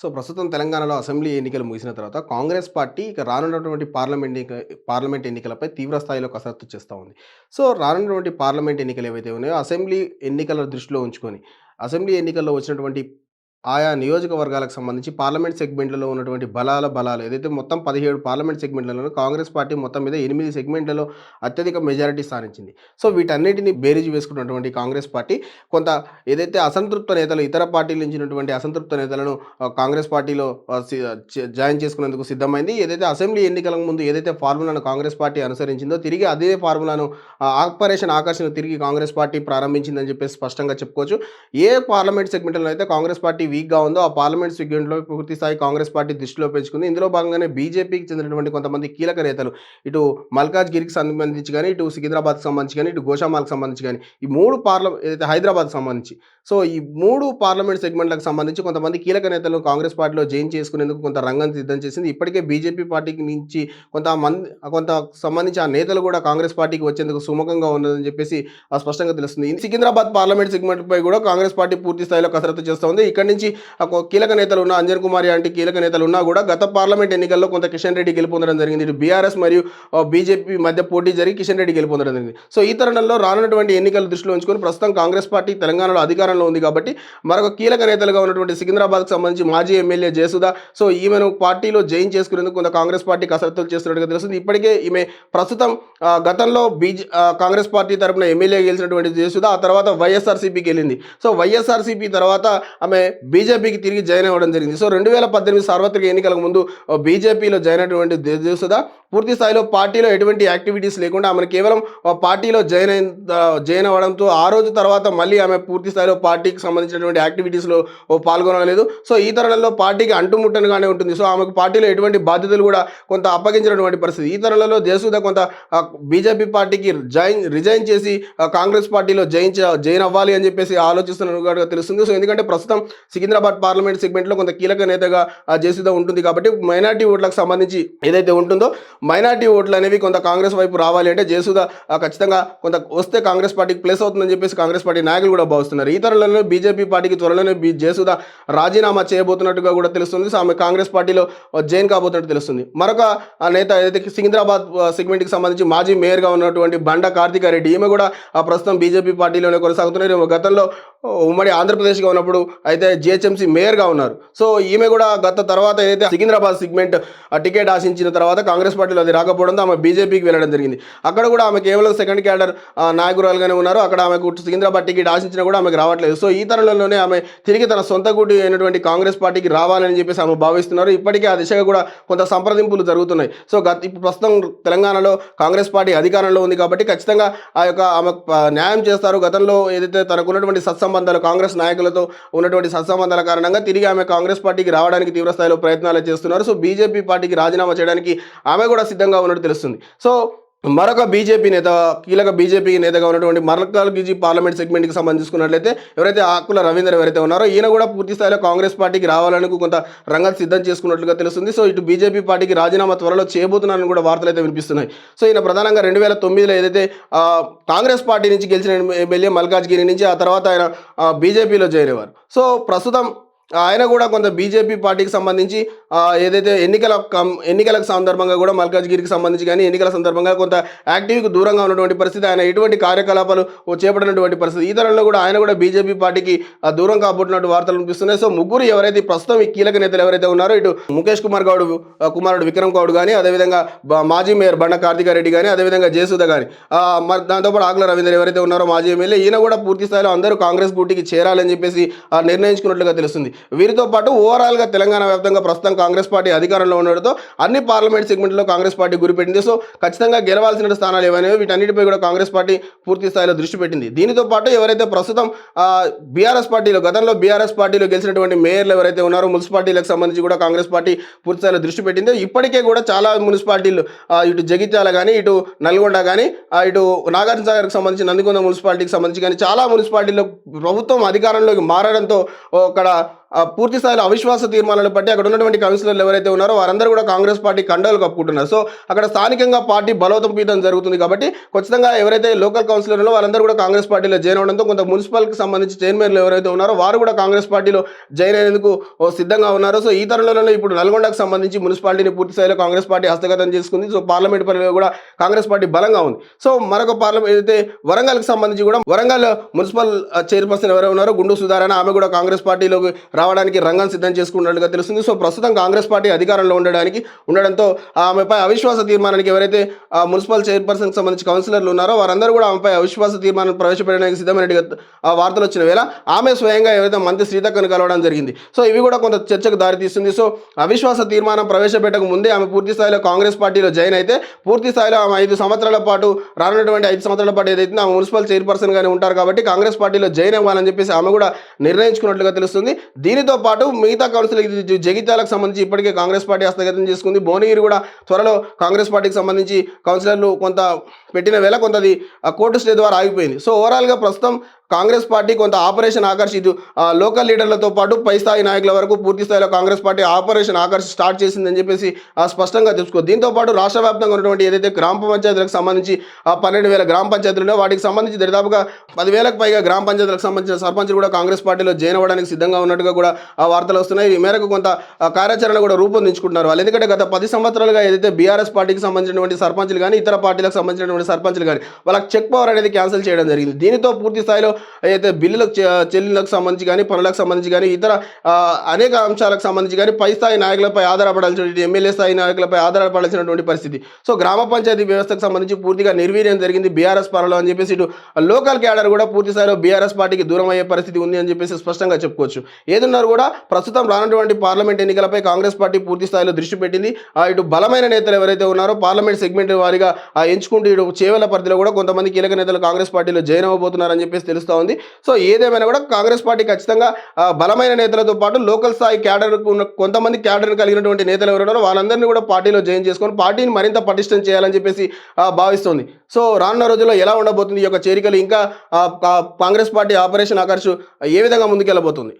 So ప్రస్తుతం తెలంగాణలో assembly ఎన్నికలు ముగిసిన తర్వాత కాంగ్రెస్ పార్టీ ఇక రానున్నటువంటి పార్లమెంట్ ఎన్నిక పార్లమెంట్ ఎన్నికలపై తీవ్ర స్థాయిలో కసరత్తు చేస్తూ ఉంది. సో రానున్నటువంటి పార్లమెంట్ ఎన్నికలు ఏవైతే ఉన్నాయో అసెంబ్లీ ఎన్నికల దృష్టిలో ఉంచుకొని అసెంబ్లీ ఎన్నికల్లో వచ్చినటువంటి ఆయా నియోజకవర్గాలకు సంబంధించి పార్లమెంట్ సెగ్మెంట్లలో ఉన్నటువంటి బలాల బలాలు ఏదైతే మొత్తం పదిహేడు పార్లమెంట్ సెగ్మెంట్లలో కాంగ్రెస్ పార్టీ మొత్తం మీద ఎనిమిది సెగ్మెంట్లలో అత్యధిక మెజారిటీ సాధించింది సో వీటన్నిటిని బేరీజు వేసుకున్నటువంటి కాంగ్రెస్ పార్టీ కొంత ఏదైతే అసంతృప్త నేతలు ఇతర పార్టీల నుంచినటువంటి అసంతృప్త నేతలను కాంగ్రెస్ పార్టీలో జాయిన్ చేసుకునేందుకు సిద్ధమైంది. ఏదైతే అసెంబ్లీ ఎన్నికల ముందు ఏదైతే ఫార్ములాను కాంగ్రెస్ పార్టీ అనుసరించిందో తిరిగి అదే ఫార్ములాను ఆ, ఆపరేషన్ ఆకర్షణ తిరిగి కాంగ్రెస్ పార్టీ ప్రారంభించిందని చెప్పేసి స్పష్టంగా చెప్పుకోవచ్చు. ఏ పార్లమెంట్ సెగ్మెంట్లో అయితే కాంగ్రెస్ పార్టీ వీక్గా ఉందో ఆ పార్లమెంట్ సెగ్మెంట్లో పూర్తి స్థాయి కాంగ్రెస్ పార్టీ దృష్టిలో పెంచుకుంది. ఇందులో భాగంగానే బీజేపీకి చెందినటువంటి కొంతమంది కీలక నేతలు ఇటు మల్కాజ్గిరికి సంబంధించి కానీ ఇటు సికింద్రాబాద్కి సంబంధించి కానీ ఇటు గోషామాల్కి సంబంధించి కానీ ఈ మూడు పార్లమెంట్ ఏదైతే హైదరాబాద్కి సంబంధించి. సో ఈ మూడు పార్లమెంట్ సెగ్మెంట్లకు సంబంధించి కొంతమంది కీలక నేతలు కాంగ్రెస్ పార్టీలో జాయిన్ చేసుకునేందుకు కొంత రంగం సిద్ధం చేసింది. ఇప్పటికే బీజేపీ పార్టీకి నుంచి కొంతమంది కొంత సంబంధించి ఆ నేతలు కూడా కాంగ్రెస్ పార్టీకి వచ్చేందుకు సుముఖంగా ఉన్నదని చెప్పేసి ఆ స్పష్టంగా తెలుస్తుంది. సికింద్రాబాద్ పార్లమెంట్ సెగ్మెంట్పై కూడా కాంగ్రెస్ పార్టీ పూర్తి స్థాయిలో కసరత్తు చేస్తోంది. ఇక్కడి నుంచి ఆ కీలక నేతలు ఉన్న అంజన్ కుమార్ లాంటి కీలక నేతలు ఉన్నా కూడా గత పార్లమెంట్ ఎన్నికల్లో కొంత కిషన్ రెడ్డి గెలుపొందడం జరిగింది. ఇటు బీఆర్ఎస్ మరియు బీజేపీ మధ్య పోటీ జరిగి కిషన్ రెడ్డి గెలుపొందడం జరిగింది. సో ఈ తరుణంలో రానున్నటువంటి ఎన్నికల దృష్టిలో ఉంచుకొని ప్రస్తుతం కాంగ్రెస్ పార్టీ తెలంగాణలో అధికారంలో ఉంది కాబట్టి మరొక కీలక నేతలుగా ఉన్నటువంటి సికింద్రాబాద్కు సంబంధించి మాజీ ఎమ్మెల్యే జయసుధ సో ఈమెను పార్టీలో జైన్ చేసుకునేందుకు కొంత కాంగ్రెస్ పార్టీ కసరత్తులు చేస్తున్నట్టుగా తెలుస్తుంది. ఇప్పటికే ఈమె ప్రస్తుతం గతంలో బీజే కాంగ్రెస్ పార్టీ తరపున ఎమ్మెల్యే గెలిచినటువంటి జయసుధ ఆ తర్వాత వైఎస్ఆర్సీపీకి వెళ్ళింది. సో వైఎస్ఆర్సీపీ తర్వాత ఆమె బీజేపీకి తిరిగి జాయిన్ అవ్వడం జరిగింది. సో రెండు వేల పద్దెనిమిది సార్వత్రిక ఎన్నికలకు ముందు బీజేపీలో జాయిన్ అయినటువంటి జయసుధ పూర్తి స్థాయిలో పార్టీలో ఎటువంటి యాక్టివిటీస్ లేకుండా ఆమె కేవలం పార్టీలో జాయిన్ అయిన జాయిన్ అవ్వడంతో ఆ రోజు తర్వాత మళ్ళీ ఆమె పూర్తి స్థాయిలో పార్టీకి సంబంధించినటువంటి యాక్టివిటీస్లో పాల్గొనలేదు. సో ఈ తరుణంలో పార్టీకి అంటుముట్టనుగానే ఉంటుంది. సో ఆమెకు పార్టీలో ఎటువంటి బాధ్యతలు కూడా కొంత అప్పగించినటువంటి పరిస్థితి. ఈ తరుణంలో జయసుధ కొంత బీజేపీ పార్టీకి జాయిన్ రిజైన్ చేసి కాంగ్రెస్ పార్టీలో జైన్ జాయిన్ అవ్వాలి అని చెప్పేసి ఆలోచిస్తున్నట్టుగా తెలుస్తుంది. సో ఎందుకంటే ప్రస్తుతం సికింద్రాబాద్ పార్లమెంట్ సెగ్మెంట్లో కొంత కీలక నేతగా ఆ, ఉంటుంది కాబట్టి మైనార్టీ ఓట్లకు సంబంధించి ఏదైతే ఉంటుందో మైనార్టీ ఓట్లు అనేవి కొంత కాంగ్రెస్ వైపు రావాలి అంటే జేసుదా ఖచ్చితంగా కొంత వస్తే కాంగ్రెస్ పార్టీకి ప్లేస్ అవుతుందని చెప్పేసి కాంగ్రెస్ పార్టీ నాయకులు కూడా భావిస్తున్నారు. ఈ తరుణంలో బీజేపీ పార్టీకి త్వరలోనే బీ రాజీనామా చేయబోతున్నట్టుగా కూడా తెలుస్తుంది. సో ఆమె కాంగ్రెస్ పార్టీలో జైన్ కాబోతున్నట్టు తెలుస్తుంది. మరొక ఆ నేత ఏదైతే సికింద్రాబాద్ ఆ, సెగ్మెంట్కి సంబంధించి మాజీ మేయర్గా ఉన్నటువంటి బండ కార్తికారెడ్డి ఈమె కూడా ఆ ప్రస్తుతం బీజేపీ పార్టీలోనే కొనసాగుతున్నారు. గతంలో ఉమ్మడి ఆంధ్రప్రదేశ్గా ఉన్నప్పుడు అయితే జిహెచ్ఎంసీ మేయర్గా ఉన్నారు. సో ఈమె కూడా గత తర్వాత ఏదైతే సికింద్రాబాద్ సెగ్మెంట్ టికెట్ ఆశించిన తర్వాత కాంగ్రెస్ పార్టీలో అది రాకపోవడంతో ఆమె బీజేపీకి వెళ్ళడం జరిగింది. అక్కడ కూడా ఆమె కేవలం సెకండ్ క్యాడర్ నాయకురాలుగానే ఉన్నారు. అక్కడ ఆమెకు సికింద్రాబాద్ టికెట్ ఆశించినా కూడా ఆమెకు రావట్లేదు. సో ఈ తరుణంలోనే ఆమె తిరిగి తన సొంత గుడి అయినటువంటి కాంగ్రెస్ పార్టీకి రావాలని చెప్పేసి ఆమె భావిస్తున్నారు. ఇప్పటికే ఆ దిశగా కూడా కొంత సంప్రదింపులు జరుగుతున్నాయి. సో గత ప్రస్తుతం తెలంగాణలో కాంగ్రెస్ పార్టీ అధికారంలో ఉంది కాబట్టి ఖచ్చితంగా ఆ యొక్క ఆమె న్యాయం చేస్తారు. గతంలో ఏదైతే తనకు ఉన్నటువంటి సత్సంబంధాలు కాంగ్రెస్ నాయకులతో ఉన్నటువంటి సత్సంబంధాల కారణంగా తిరిగి ఆమె కాంగ్రెస్ పార్టీకి రావడానికి తీవ్రస్థాయిలో ప్రయత్నాలు చేస్తున్నారు. సో బీజేపీ పార్టీకి రాజీనామా చేయడానికి ఆమె కూడా సిద్ధంగా ఉన్నట్టు తెలుస్తుంది. సో మరొక బీజేపీ నేత కీలక బీజేపీ నేతగా ఉన్నటువంటి మరకల్గిజీ పార్లమెంట్ సెగ్మెంట్కి సంబంధించుకున్నట్లయితే ఎవరైతే ఆకుల రవీందర్ ఎవరైతే ఉన్నారో ఈయన కూడా పూర్తి స్థాయిలో కాంగ్రెస్ పార్టీకి రావాలని కొంత రంగం సిద్ధం చేసుకున్నట్లుగా తెలుస్తుంది. సో ఇటు బీజేపీ పార్టీకి రాజీనామా త్వరలో చేయబోతున్నారని కూడా వార్తలు అయితే వినిపిస్తున్నాయి. సో ఈయన ప్రధానంగా రెండు వేల తొమ్మిదిలో ఏదైతే కాంగ్రెస్ పార్టీ నుంచి గెలిచిన ఎమ్మెల్యే మల్కాజ్గిరి నుంచి ఆ తర్వాత ఆయన బీజేపీలో చేరేవారు. సో ప్రస్తుతం ఆయన కూడా కొంత బీజేపీ పార్టీకి సంబంధించి ఏదైతే ఎన్నికల కం ఎన్నికలకు సందర్భంగా కూడా మల్కాజ్గిరికి సంబంధించి కానీ ఎన్నికల సందర్భంగా కొంత యాక్టివ్కి దూరంగా ఉన్నటువంటి పరిస్థితి. ఆయన ఎటువంటి కార్యకలాపాలు చేపడినటువంటి పరిస్థితి. ఈ తరంలో కూడా ఆయన కూడా బీజేపీ పార్టీకి ఆ, దూరం కాబోతున్నట్టు వార్తలు వినిపిస్తున్నాయి సో ముగ్గురు ఎవరైతే ప్రస్తుతం ఈ కీలక నేతలు ఎవరైతే ఉన్నారో ఇటు ముఖేష్ కుమార్ గౌడ్ కుమారుడు విక్రమ్ గౌడ్ కానీ అదేవిధంగా మాజీ మేయర్ బండ కార్తికారెడ్డి కానీ అదేవిధంగా జయసుధ కానీ మరి దాంతోపాటు ఆకుల రవీందర్ ఎవరైతే ఉన్నారో మాజీ ఎమ్మెల్యే ఈయన కూడా పూర్తి స్థాయిలో అందరూ కాంగ్రెస్ పోటీకి చేరాలని చెప్పేసి ఆ, నిర్ణయించుకున్నట్లుగా తెలుస్తుంది. వీరితో పాటు ఓవరాల్గా తెలంగాణ వ్యాప్తంగా ప్రస్తుతం కాంగ్రెస్ పార్టీ అధికారంలో ఉండడంతో అన్ని పార్లమెంట్ సెగ్మెంట్లో కాంగ్రెస్ పార్టీ గురిపెట్టింది. సో ఖచ్చితంగా గెలవాల్సిన స్థానాలు ఏవైనా వీటన్నిటిపై కూడా కాంగ్రెస్ పార్టీ పూర్తి స్థాయిలో దృష్టి పెట్టింది. దీనితో పాటు ఎవరైతే ప్రస్తుతం బీఆర్ఎస్ పార్టీలో గతంలో బీఆర్ఎస్ పార్టీలో గెలిచినటువంటి మేయర్లు ఎవరైతే ఉన్నారో మున్సిపాలిటీలకు సంబంధించి కూడా కాంగ్రెస్ పార్టీ పూర్తి స్థాయిలో దృష్టి పెట్టింది. ఇప్పటికే కూడా చాలా మున్సిపాలిటీలు ఇటు జగిత్యాల కానీ ఇటు నల్గొండ కానీ ఇటు నాగార్జున సాగర్కి సంబంధించి నందికొండ మున్సిపాలిటీకి సంబంధించి కానీ చాలా మున్సిపాలిటీలు ప్రభుత్వం అధికారంలోకి మారడంతో అక్కడ పూర్తి స్థాయిలో అవిశ్వాస తీర్మానాలు బట్టి అక్కడ ఉన్నటువంటి కౌన్సిలర్లు ఎవరైతే ఉన్నారో వారందరూ కూడా కాంగ్రెస్ పార్టీ కండలు కప్పుకుంటున్నారు. సో అక్కడ స్థానికంగా పార్టీ బలోతం పీఠం జరుగుతుంది కాబట్టి ఖచ్చితంగా ఎవరైతే లోకల్ కౌన్సిలర్లో వాళ్ళందరూ కూడా కాంగ్రెస్ పార్టీలో జాయిన్ అవడంతో కొంత మున్సిపల్కి సంబంధించి చైర్మన్లు ఎవరైతే ఉన్నారో వారు కూడా కాంగ్రెస్ పార్టీలో జాయిన్ అయ్యేందుకు సిద్ధంగా ఉన్నారు. సో ఈ తరుణంలో ఇప్పుడు నల్గొండకు సంబంధించి మున్సిపాలిటీని పూర్తి స్థాయిలో కాంగ్రెస్ పార్టీ హస్తగతం చేసుకుంది. సో పార్లమెంట్ పరిధిలో కూడా కాంగ్రెస్ పార్టీ బలంగా ఉంది. సో మరొక పార్లమెంట్ అయితే వరంగల్కి సంబంధించి కూడా వరంగల్ మున్సిపల్ చైర్పర్సన్ ఎవరైనా ఉన్నారో గుండు సుధారణ ఆమె కూడా కాంగ్రెస్ పార్టీలోకి రావడానికి రంగం సిద్ధం చేసుకున్నట్లుగా తెలుస్తుంది. సో ప్రస్తుతం కాంగ్రెస్ పార్టీ అధికారంలో ఉండడానికి ఉండడంతో ఆమెపై అవిశ్వాస తీర్మానానికి ఎవరైతే మున్సిపల్ చైర్పర్సన్కి సంబంధించి కౌన్సిలర్లు ఉన్నారో వారందరూ కూడా ఆమెపై అవిశ్వాస తీర్మానం ప్రవేశపెట్టడానికి సిద్ధమైనట్టుగా వార్తలు వచ్చిన వేళ ఆమె స్వయంగా ఎవరైతే మంత్రి శ్రీతక్కను కలవడం జరిగింది. సో ఇవి కూడా కొంత చర్చకు దారితీస్తుంది. సో అవిశ్వాస తీర్మానం ప్రవేశపెట్టక ముందే ఆమె పూర్తి స్థాయిలో కాంగ్రెస్ పార్టీలో జాయిన్ అయితే పూర్తి స్థాయిలో ఆమె ఐదు సంవత్సరాల పాటు రానున్నటువంటి ఐదు సంవత్సరాల పాటు ఏదైతే ఆమె మున్సిపల్ చైర్పర్సన్గానే ఉంటారు కాబట్టి కాంగ్రెస్ పార్టీలో జాయిన్ అవ్వాలని చెప్పేసి ఆమె కూడా నిర్ణయించుకున్నట్లుగా తెలుస్తుంది. దీనితో పాటు మిగతా కౌన్సిల్ జగిత్యాలకు సంబంధించి ఇప్పటికే కాంగ్రెస్ పార్టీ హస్తగతం చేసుకుంది. భువనగిరి కూడా త్వరలో కాంగ్రెస్ పార్టీకి సంబంధించి కౌన్సిలర్లు కొంత పెట్టిన వేళ కొంతది ఆ కోర్టు స్టే ద్వారా ఆగిపోయింది. సో ఓవరాల్గా ప్రస్తుతం కాంగ్రెస్ పార్టీ కొంత ఆపరేషన్ ఆకర్ష్ ఆ, లోకల్ లీడర్లతో పాటు పై స్థాయి నాయకుల వరకు పూర్తి స్థాయిలో కాంగ్రెస్ పార్టీ ఆపరేషన్ ఆకర్షి స్టార్ట్ చేసిందని చెప్పేసి ఆ, స్పష్టంగా తెలుసుకో దీంతో పాటు రాష్ట్ర వ్యాప్తంగా ఉన్నటువంటి ఏదైతే గ్రామ పంచాయతీలకు సంబంధించి ఆ పన్నెండు వేల గ్రామ పంచాయతీలు ఉన్నాయో వాటికి సంబంధించి దరిదాపుగా పదివేలకు పైగా గ్రామ పంచాయతీలకు సంబంధించిన సర్పంచ్లు కూడా కాంగ్రెస్ పార్టీలో జాయిన్ అవ్వడానికి సిద్ధంగా ఉన్నట్టుగా కూడా ఆ వార్తలు వస్తున్నాయి. ఈ మేరకు కొంత కార్యాచరణ కూడా రూపొందించుకుంటున్నారు వాళ్ళు. ఎందుకంటే గత పది సంవత్సరాలుగా ఏదైతే బీఆర్ఎస్ పార్టీకి సంబంధించినటువంటి సర్పంచులు కానీ ఇతర పార్టీలకు సంబంధించినటువంటి సర్పంచులు కానీ వాళ్ళకి చెక్ పవర్ అనేది క్యాన్సిల్ చేయడం జరిగింది. దీనితో పూర్తి స్థాయిలో అయితే బిల్లులకు చె- చెల్లింపులకు సంబంధించి కానీ పనులకు సంబంధించి కానీ ఇతర అనేక అంశాలకు సంబంధించి కానీ పై స్థాయి నాయకులపై ఆధారపడాల్సిన ఎమ్మెల్యే స్థాయి నాయకులపై ఆధారపడాల్సినటువంటి పరిస్థితి. సో గ్రామ పంచాయతీ వ్యవస్థకు సంబంధించి పూర్తిగా నిర్వీర్యం జరిగింది బీఆర్ఎస్ పాలనలో అని చెప్పేసి ఇటు లోకల్ క్యాడర్ కూడా పూర్తి స్థాయిలో బీఆర్ఎస్ పార్టీకి దూరం అయ్యే పరిస్థితి ఉంది అని చెప్పేసి స్పష్టంగా చెప్పుకోవచ్చు. ఏదున్నారు కూడా ప్రస్తుతం రానటువంటి పార్లమెంట్ ఎన్నికలపై కాంగ్రెస్ పార్టీ పూర్తి స్థాయిలో దృష్టి పెట్టింది. ఇటు బలమైన నేతలు ఎవరైతే ఉన్నారో పార్లమెంట్ సెగ్మెంట్ వారిగా ఎంచుకుంటూ ఇటు చేవల పరిధిలో కూడా కొంతమంది కీలక నేతలు కాంగ్రెస్ పార్టీలో జాయిన్ అవ్వబోతున్నారని చెప్పేసి తెలుస్తూ ఉంది. సో ఏదేమైనా కూడా కాంగ్రెస్ పార్టీ ఖచ్చితంగా బలమైన నేతలతో పాటు లోకల్ స్థాయి క్యాడర్ కొంతమంది క్యాడర్ కలిగినటువంటి నేతలు ఎవరున్నారో వాళ్ళందరినీ కూడా పార్టీలో జాయిన్ చేసుకొని పార్టీని మరింత పటిష్టం చేయాలని చెప్పేసి భావిస్తోంది. సో రానున్న రోజుల్లో ఎలా ఉండబోతుంది ఈ యొక్క చేరికలు? ఇంకా కాంగ్రెస్ పార్టీ ఆపరేషన్ ఆకర్షు ఏ విధంగా ముందుకెళ్ళబోతుంది?